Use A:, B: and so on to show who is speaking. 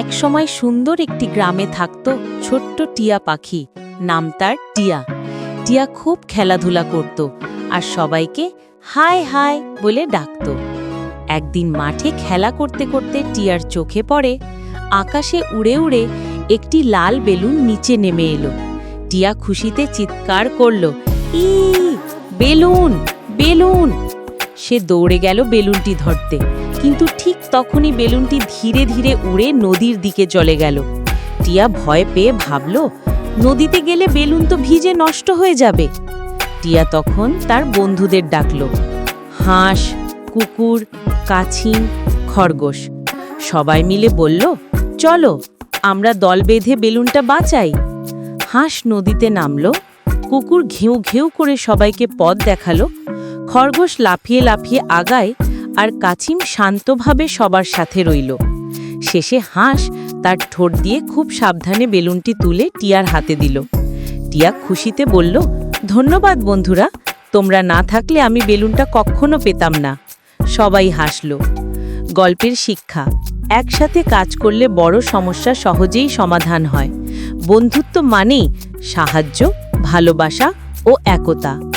A: একসময় সুন্দর একটি গ্রামে থাকত ছোট্ট টিয়া পাখি, নাম তার টিয়া। টিয়া খুব খেলাধুলা করত আর সবাইকে হাই হাই বলে ডাকত। একদিন মাঠে খেলা করতে করতে টিয়ার চোখে পড়ে, আকাশে উড়ে উড়ে একটি লাল বেলুন নিচে নেমে এলো। টিয়া খুশিতে চিৎকার করল, ই, বেলুন বেলুন! সে দৌড়ে গেল বেলুনটি ধরতে। কিন্তু ঠিক তখনই বেলুনটি ধীরে ধীরে উড়ে নদীর দিকে চলে গেল। টিয়া ভয় পেয়ে ভাবল, নদীতে গেলে বেলুন তো ভিজে নষ্ট হয়ে যাবে। টিয়া তখন তার বন্ধুদের ডাকল, হাঁস, কুকুর কাছিম খরগোশ। সবাই মিলে বলল, চলো, আমরা দল বেঁধে বেলুনটা বাঁচাই। হাঁস নদীতে নামলো, কুকুর ঘেউ ঘেউ করে সবাইকে পথ দেখাল, খরগোশ লাফিয়ে লাফিয়ে আগায় আর কাছিম শান্তভাবে সবার সাথে রইল। শেষে হাঁস তার ঠোঁট দিয়ে খুব সাবধানে বেলুনটি তুলে টিয়ার হাতে দিল। টিয়া খুশিতে বলল, ধন্যবাদ বন্ধুরা, তোমরা না থাকলে আমি বেলুনটা কখনো পেতাম না। সবাই হাসল। গল্পের শিক্ষা, একসাথে কাজ করলে বড় সমস্যা সহজেই সমাধান হয়। বন্ধুত্ব মানেই সাহায্য, ভালোবাসা ও একতা।